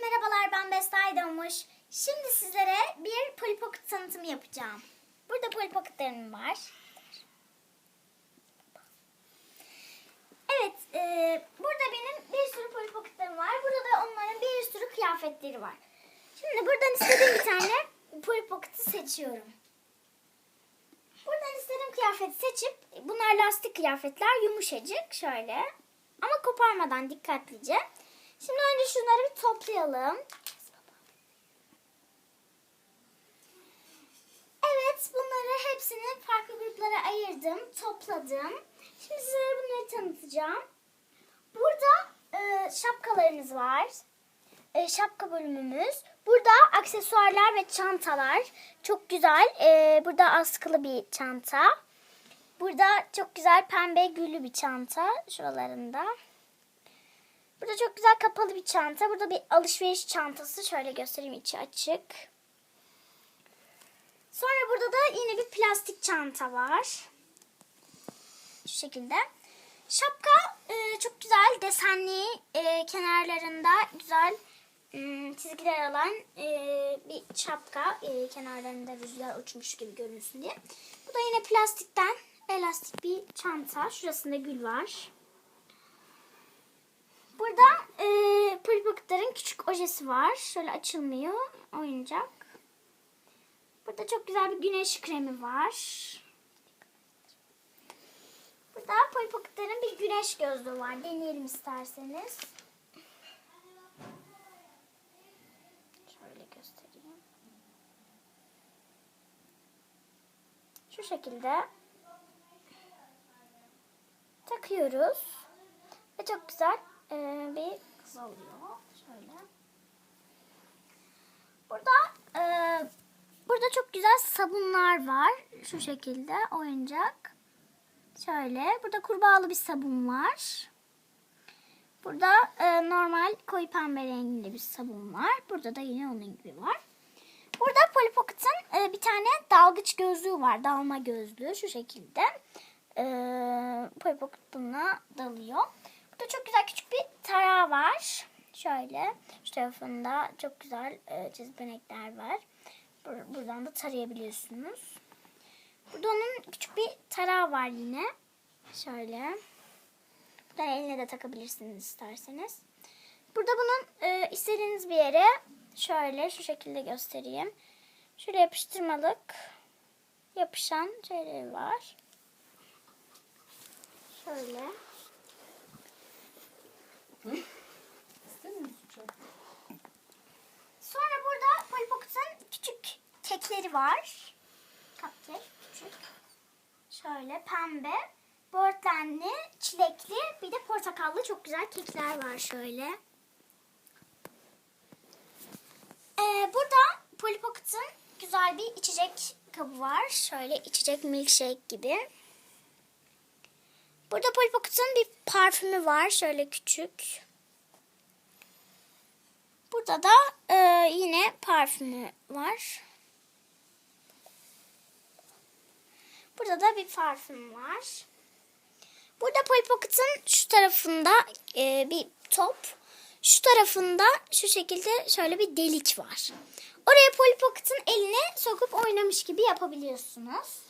merhabalar ben Bestay Doğmuş. Şimdi sizlere bir Polly Pocket tanıtımı yapacağım. Burada Polly Pocket'larım var. Evet, e, burada benim bir sürü Polly Pocket'larım var. Burada da onların bir sürü kıyafetleri var. Şimdi buradan istediğim bir tane Polly Pocket'ı seçiyorum. Buradan istediğim kıyafeti seçip, bunlar lastik kıyafetler yumuşacık şöyle. Ama koparmadan dikkatlice. Şimdi önce şunları bir toplayalım. Evet bunları hepsini farklı gruplara ayırdım, topladım. Şimdi size bunları tanıtacağım. Burada e, şapkalarımız var. E, şapka bölümümüz. Burada aksesuarlar ve çantalar. Çok güzel. E, burada askılı bir çanta. Burada çok güzel pembe güllü bir çanta şuralarında. Burada çok güzel kapalı bir çanta. Burada bir alışveriş çantası. Şöyle göstereyim içi açık. Sonra burada da yine bir plastik çanta var. Şu şekilde. Şapka e, çok güzel desenli e, kenarlarında güzel e, çizgiler alan e, bir şapka. E, kenarlarında rüzgar uçmuş gibi görünsün diye. Bu da yine plastikten elastik bir çanta. Şurasında gül var. Burada e, Polly Pocket'ların küçük ojesi var. Şöyle açılmıyor. Oyuncak. Burada çok güzel bir güneş kremi var. Burada Polly Pocket'ların bir güneş gözlüğü var. Deneyelim isterseniz. Şöyle göstereyim. Şu şekilde takıyoruz. Ve çok güzel e, bir kız oluyor. Şöyle. Burada e, burada çok güzel sabunlar var. Şu şekilde oyuncak. Şöyle. Burada kurbağalı bir sabun var. Burada e, normal koyu pembe renginde bir sabun var. Burada da yine onun gibi var. Burada Polly Pocket'ın e, bir tane dalgıç gözlüğü var. Dalma gözlüğü şu şekilde. E, Polly Pocket bununla dalıyor. Burada çok güzel küçük tarağı var. Şöyle şu tarafında çok güzel e, çizbenekler var. Bur- buradan da tarayabiliyorsunuz. Burada onun küçük bir tarağı var yine. Şöyle. Buradan eline de takabilirsiniz isterseniz. Burada bunun e, istediğiniz bir yere şöyle şu şekilde göstereyim. Şöyle yapıştırmalık yapışan şeyleri var. Şöyle. Sonra burada Polly Pocket'ın küçük kekleri var. Cupcake küçük. Şöyle pembe, böğürtlenli, çilekli bir de portakallı çok güzel kekler var şöyle. Ee, burada Polly Pocket'ın güzel bir içecek kabı var. Şöyle içecek milkshake gibi. Burada Polly Pocket'ın bir parfümü var. Şöyle küçük. Burada da e, yine parfümü var. Burada da bir parfüm var. Burada Polly Pocket'ın şu tarafında e, bir top. Şu tarafında şu şekilde şöyle bir delik var. Oraya Polly Pocket'ın eline sokup oynamış gibi yapabiliyorsunuz.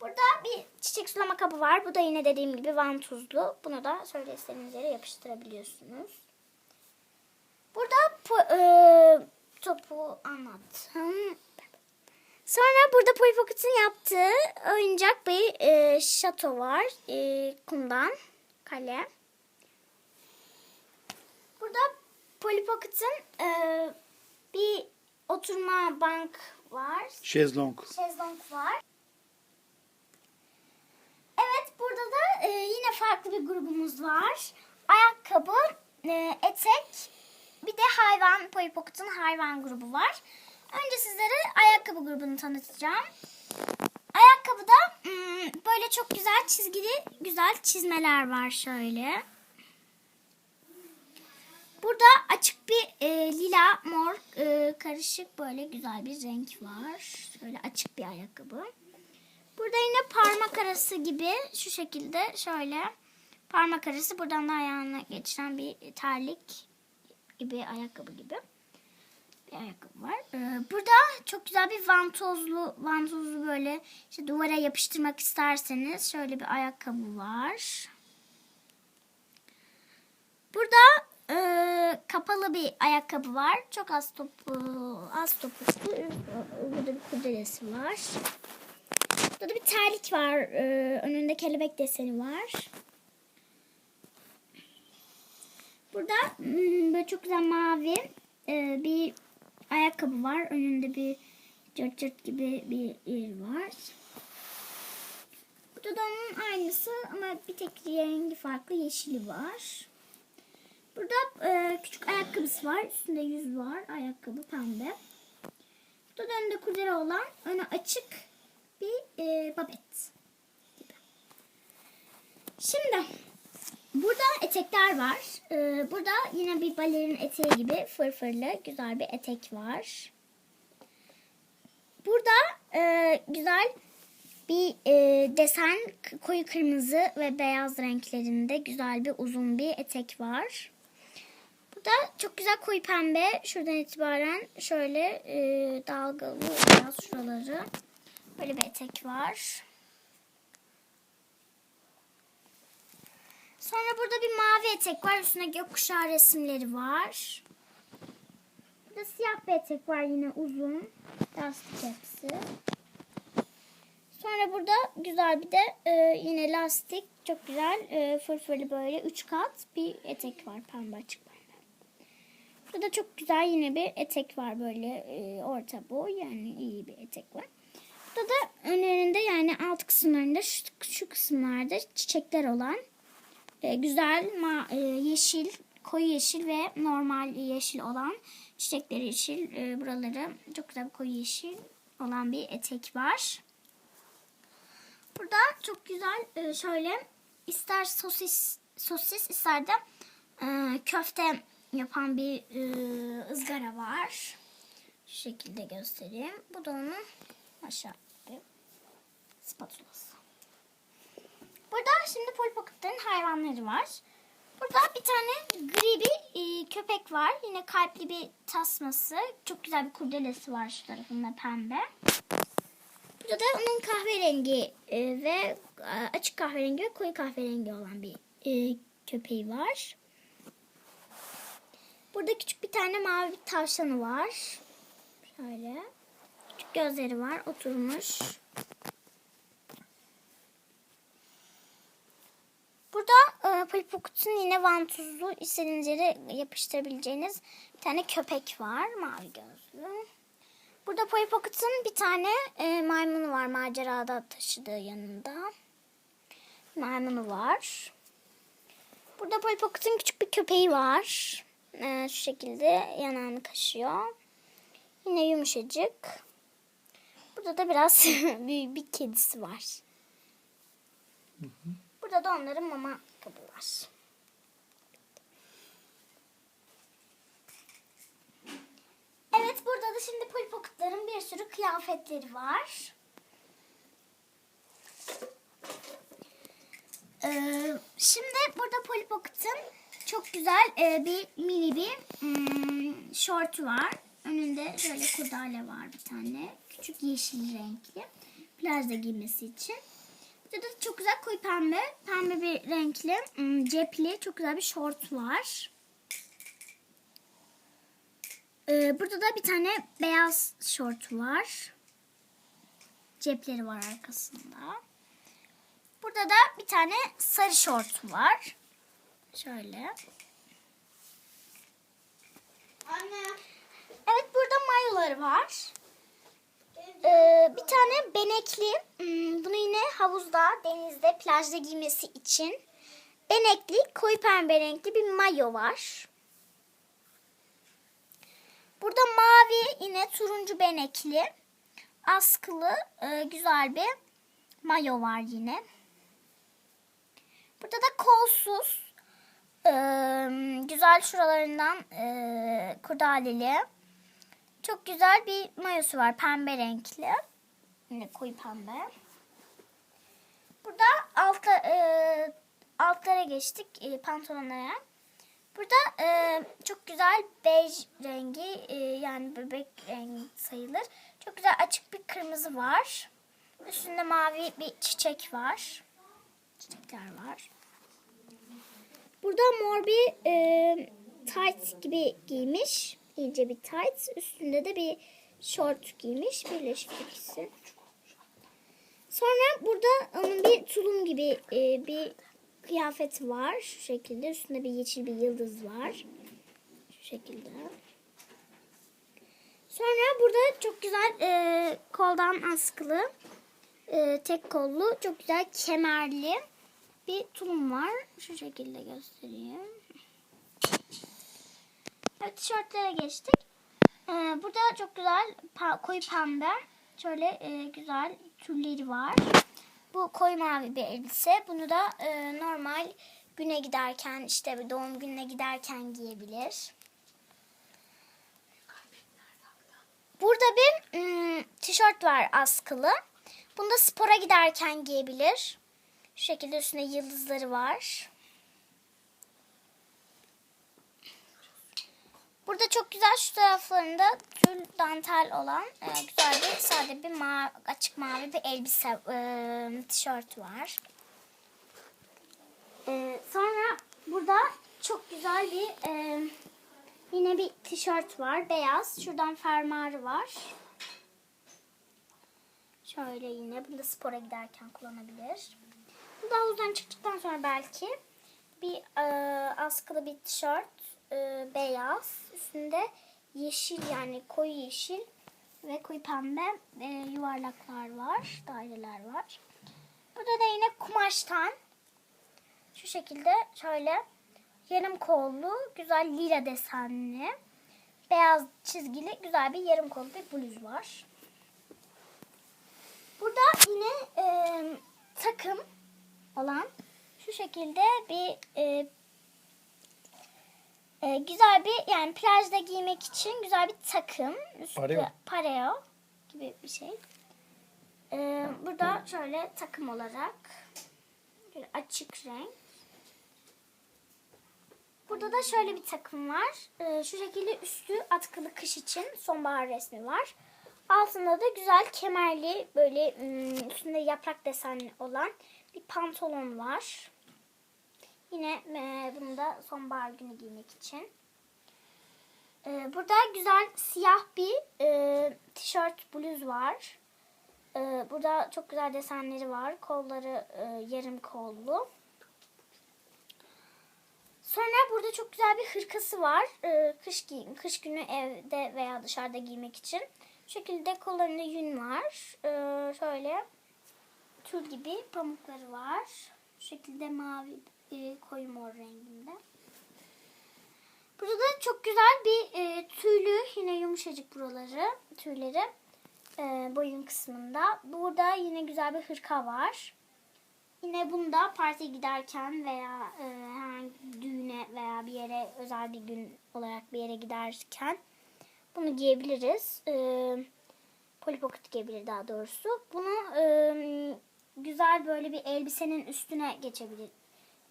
Burada bir çiçek sulama kabı var. Bu da yine dediğim gibi vantuzlu. Bunu da şöyle istediğiniz yere yapıştırabiliyorsunuz. Burada po- e, topu anlattım. Sonra burada Polly Pocket'ın yaptığı oyuncak bir e, şato var. E, kumdan. Kale. Burada Polly Pocket'ın e, bir oturma bank var. Şezlong. Şezlong var. Evet burada da e, yine farklı bir grubumuz var. Ayakkabı, e, etek, bir de hayvan, Polly Pocket'ın hayvan grubu var. Önce sizlere ayakkabı grubunu tanıtacağım. Ayakkabıda hmm, böyle çok güzel çizgili güzel çizmeler var şöyle. Burada açık bir e, lila mor e, karışık böyle güzel bir renk var. Şöyle açık bir ayakkabı. Burada yine parmak arası gibi şu şekilde şöyle parmak arası buradan da ayağına geçiren bir terlik gibi ayakkabı gibi bir ayakkabı var. Ee, burada çok güzel bir vantozlu vantozlu böyle işte duvara yapıştırmak isterseniz şöyle bir ayakkabı var. Burada e, kapalı bir ayakkabı var. Çok az top az topuklu. Burada bir kurdelesi var. Burada bir terlik var. Ee, önünde kelebek deseni var. Burada hmm, böyle çok güzel mavi e, bir ayakkabı var. Önünde bir cırt cırt gibi bir yer var. Burada da onun aynısı ama bir tek rengi farklı yeşili var. Burada e, küçük ayakkabısı var. Üstünde yüz var. Ayakkabı pembe. Burada da önünde kurdele olan önü açık bir e, babet. Şimdi etekler var. E, burada yine bir balerin eteği gibi fırfırlı güzel bir etek var. Burada e, güzel bir e, desen koyu kırmızı ve beyaz renklerinde güzel bir uzun bir etek var. Burada çok güzel koyu pembe. Şuradan itibaren şöyle e, dalgalı biraz şuraları. Böyle bir etek var. Sonra burada bir mavi etek var. Üstünde gökkuşağı resimleri var. Burada siyah bir etek var yine uzun. Lastik hepsi. Sonra burada güzel bir de e, yine lastik çok güzel e, fırfırlı böyle üç kat bir etek var pembe açık pembe. Burada çok güzel yine bir etek var böyle e, orta boy yani iyi bir etek var. Burada da önlerinde yani alt kısımlarında şu, şu kısımlarda çiçekler olan e, güzel ma, e, yeşil koyu yeşil ve normal yeşil olan çiçekleri yeşil e, buraları çok güzel bir koyu yeşil olan bir etek var. Burada çok güzel şöyle ister sosis sosis ister de köfte yapan bir ızgara var. Şu şekilde göstereyim. Bu da onun aşağı spatulası. Burada şimdi Polly Pocket'ların hayvanları var. Burada bir tane gri bir e, köpek var. Yine kalpli bir tasması. Çok güzel bir kurdelesi var şu tarafında pembe. Burada da onun kahverengi e, ve e, açık kahverengi ve koyu kahverengi olan bir e, köpeği var. Burada küçük bir tane mavi bir tavşanı var. Şöyle. Küçük gözleri var. Oturmuş. Burada e, Polly Pocket'ın yine vantuzlu istediğiniz yere yapıştırabileceğiniz bir tane köpek var. Mavi gözlü. Burada Polly Pocket'ın bir tane e, maymunu var. Macerada taşıdığı yanında. Maymunu var. Burada Polly Pocket'ın küçük bir köpeği var. E, şu şekilde yanağını kaşıyor. Yine yumuşacık. Burada da biraz büyük bir kedisi var. Burada da onların mama var. Evet burada da şimdi Polly Pocket'ların bir sürü kıyafetleri var. Ee, şimdi burada Polly Pocket'ın çok güzel e, bir mini bir hmm, şortu var. Önünde şöyle kurdale var bir tane. Küçük yeşil renkli. Plajda giymesi için. Burada da çok güzel koyu pembe. Pembe bir renkli hmm, cepli çok güzel bir şort var. Ee, burada da bir tane beyaz şort var. Cepleri var arkasında. Burada da bir tane sarı şort var. Şöyle. Anne. Evet burada mayoları var. Ee, bir tane benekli. hmm, Bunu yine havuzda, denizde, plajda giymesi için. Benekli, koyu pembe renkli bir mayo var. Burada mavi yine turuncu benekli. Askılı e, güzel bir mayo var yine. Burada da kolsuz. e, güzel şuralarından e, kurdaleli. Çok güzel bir mayosu var. Pembe renkli. Yine koyu pembe. Burada alta, e, altlara geçtik. E, pantolonlara. Burada e, çok güzel bej rengi e, yani bebek rengi sayılır. Çok güzel açık bir kırmızı var. Üstünde mavi bir çiçek var. Çiçekler var. Burada mor bir e, tight gibi giymiş. İnce bir tight. Üstünde de bir short giymiş. Birleşik ikisi. Sonra burada onun bir tulum gibi e, bir kıyafet var. Şu şekilde. Üstünde bir yeşil bir yıldız var. Şu şekilde. Sonra burada çok güzel e, koldan askılı, e, tek kollu, çok güzel kemerli bir tulum var. Şu şekilde göstereyim. Tişörtlere geçtik. Ee, burada çok güzel koyu pembe şöyle e, güzel tülleri var. Bu koyu mavi bir elbise. Bunu da e, normal güne giderken işte bir doğum gününe giderken giyebilir. Burada bir ım, tişört var askılı. Bunu da spora giderken giyebilir. Şu şekilde üstünde yıldızları var. Burada çok güzel şu taraflarında tül dantel olan e, güzel bir sade bir ma açık mavi bir elbise e, tişört var. E, sonra burada çok güzel bir e, yine bir tişört var beyaz. Şuradan fermuarı var. Şöyle yine bunu da spora giderken kullanabilir. Bu da havuzdan çıktıktan sonra belki bir e, askılı bir tişört e, beyaz üstünde yeşil yani koyu yeşil ve koyu pembe e, yuvarlaklar var daireler var. Burada da yine kumaştan şu şekilde şöyle yarım kollu güzel lila desenli beyaz çizgili güzel bir yarım kollu bir bluz var. Burada yine e, takım olan şu şekilde bir e, e, güzel bir yani plajda giymek için güzel bir takım. Üstü Pareo. pareo gibi bir şey. E, burada şöyle takım olarak böyle açık renk. Burada da şöyle bir takım var. E, şu şekilde üstü atkılı kış için sonbahar resmi var. Altında da güzel kemerli böyle ım, üstünde yaprak desenli olan bir pantolon var. Yine e, bunu da sonbahar günü giymek için. E, burada güzel siyah bir e, tişört bluz var. E, burada çok güzel desenleri var. Kolları e, yarım kollu. Sonra burada çok güzel bir hırkası var. E, kış giy kış günü evde veya dışarıda giymek için. Bu şekilde kollarında yün var. E, şöyle tül gibi pamukları var. Bu şekilde mavi e, koyu mor renginde. Burada da çok güzel bir e, tüylü yine yumuşacık buraları tüyleri e, boyun kısmında. Burada yine güzel bir hırka var. Yine bunda partiye giderken veya e, herhangi düğüne veya bir yere özel bir gün olarak bir yere giderken bunu giyebiliriz. E, Polly Pocket giyebilir daha doğrusu. Bunu e, güzel böyle bir elbisenin üstüne geçebilir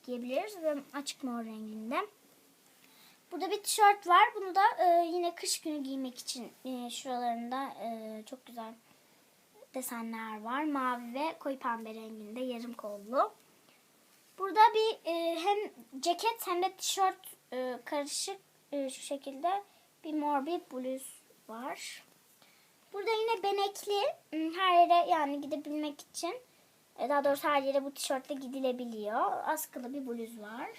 giyebiliriz ve açık mor renginde. Burada bir tişört var. Bunu da e, yine kış günü giymek için e, şuralarında e, çok güzel desenler var. Mavi ve koyu pembe renginde yarım kollu. Burada bir e, hem ceket hem de tişört e, karışık e, şu şekilde bir mor bir bluz var. Burada yine benekli her yere yani gidebilmek için daha doğrusu her yere bu tişörtle gidilebiliyor. Askılı bir bluz var.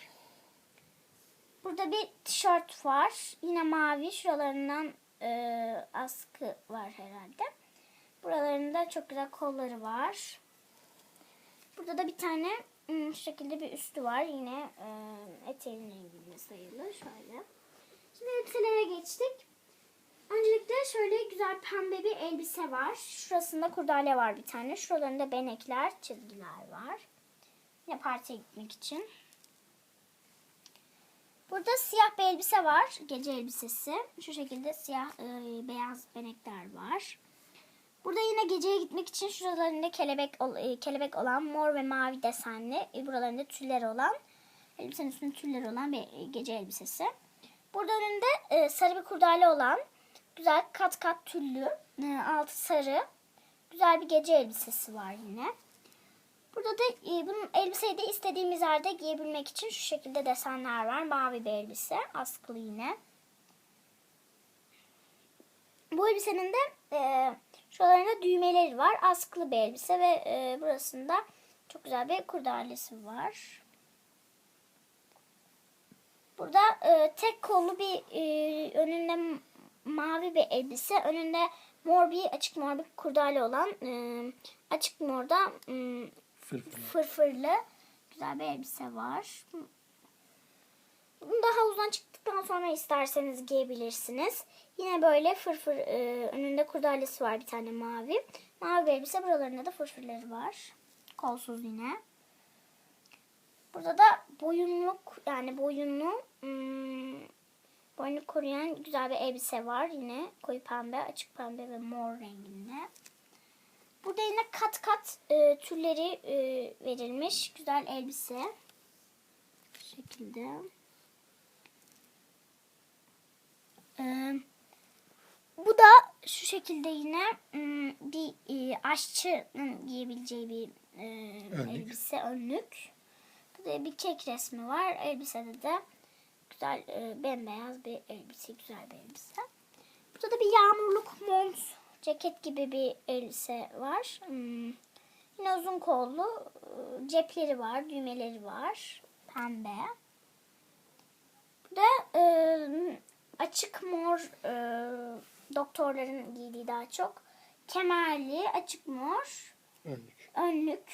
Burada bir tişört var. Yine mavi. Şuralarından e, askı var herhalde. Buralarında çok güzel kolları var. Burada da bir tane hmm, şu şekilde bir üstü var. Yine e, eteğin renginde sayılır. Şöyle. Şimdi elbiselere geçtik. Öncelikle şöyle güzel pembe bir elbise var. Şurasında kurdale var bir tane. Şuralarında benekler, çizgiler var. Yine partiye gitmek için. Burada siyah bir elbise var. Gece elbisesi. Şu şekilde siyah e, beyaz benekler var. Burada yine geceye gitmek için şuralarında kelebek e, kelebek olan mor ve mavi desenli, e, buralarında tüller olan, elbisenin üstünde tüller olan bir e, gece elbisesi. Burada önünde sarı bir kurdale olan güzel kat kat tüllü e, altı sarı güzel bir gece elbisesi var yine. Burada da e, bunun elbiseyi de istediğimiz yerde giyebilmek için şu şekilde desenler var. Mavi bir elbise askılı yine. Bu elbisenin de e, şuralarında düğmeleri var. Askılı bir elbise ve e, burasında çok güzel bir kurdalesi var. Burada e, tek kollu bir e, önünde mavi bir elbise, önünde mor bir açık mor bir kurdale olan e, açık morda m, Fırfır. fırfırlı güzel bir elbise var. Bunu da havuzdan çıktıktan sonra isterseniz giyebilirsiniz. Yine böyle fırfır e, önünde kurdalesi var bir tane mavi. Mavi bir elbise buralarında da fırfırları var. Kolsuz yine. Burada da boyunluk yani boyunlu hmm, boynu koruyan güzel bir elbise var. Yine koyu pembe, açık pembe ve mor renginde. Burada yine kat kat e, tülleri e, verilmiş güzel elbise. Bu şekilde. Ee, bu da şu şekilde yine hmm, bir e, aşçının giyebileceği bir e, Önlük. elbise, önlük. Burada bir kek resmi var. Elbisede de güzel e, bembeyaz bir elbise, güzel bir elbise. Burada da bir yağmurluk mont, ceket gibi bir elbise var. Hmm, Yine uzun kollu e, cepleri var, düğmeleri var. Pembe. Burada e, açık mor e, doktorların giydiği daha çok. Kemerli, açık mor, Önlük. önlük.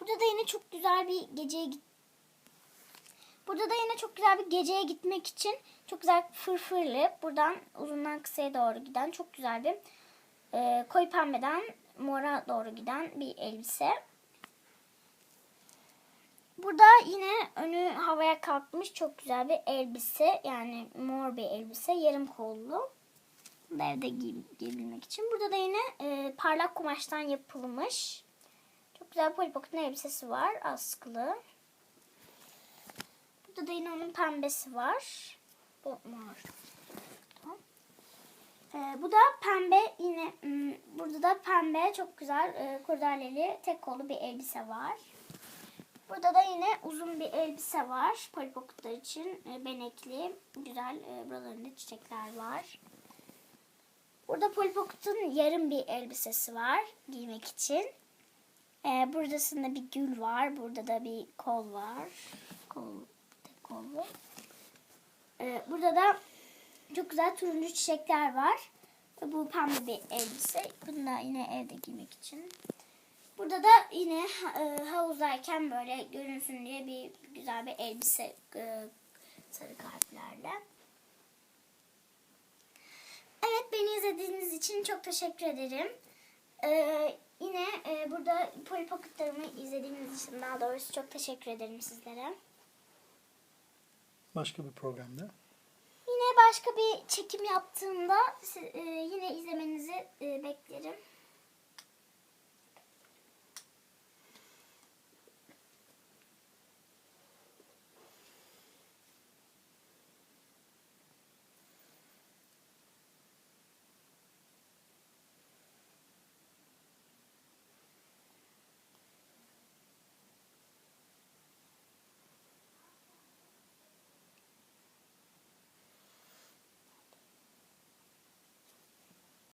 Burada da yine çok güzel bir geceye git. Burada da yine çok güzel bir geceye gitmek için çok güzel fırfırlı buradan uzundan kısaya doğru giden çok güzel bir e, koyu pembeden mora doğru giden bir elbise. Burada yine önü havaya kalkmış çok güzel bir elbise. Yani mor bir elbise. Yarım kollu. Bunu da evde giy- giyebilmek için. Burada da yine e, parlak kumaştan yapılmış. Çok güzel Pocket'ın elbisesi var. Askılı. Burada da yine onun pembesi var. Bu mor. Ee, bu da pembe yine hmm, burada da pembe çok güzel e, kurdaleli tek kollu bir elbise var. Burada da yine uzun bir elbise var. Polly Pocket'lar için e, benekli güzel e, buralarında çiçekler var. Burada Polly Pocket'ın yarım bir elbisesi var giymek için. Ee, buradasında bir gül var. Burada da bir kol var. Kol, tek kollu. Ee, burada da çok güzel turuncu çiçekler var. Ve Bu pembe bir elbise. Bunu da yine evde giymek için. Burada da yine e, havuzdayken böyle görünsün diye bir güzel bir elbise e, sarı kalplerle. Evet beni izlediğiniz için çok teşekkür ederim. Ee, yine e, burada Polly Pocket'larımı izlediğiniz için daha doğrusu çok teşekkür ederim sizlere. Başka bir programda. Yine başka bir çekim yaptığımda e, yine izlemenizi e, beklerim.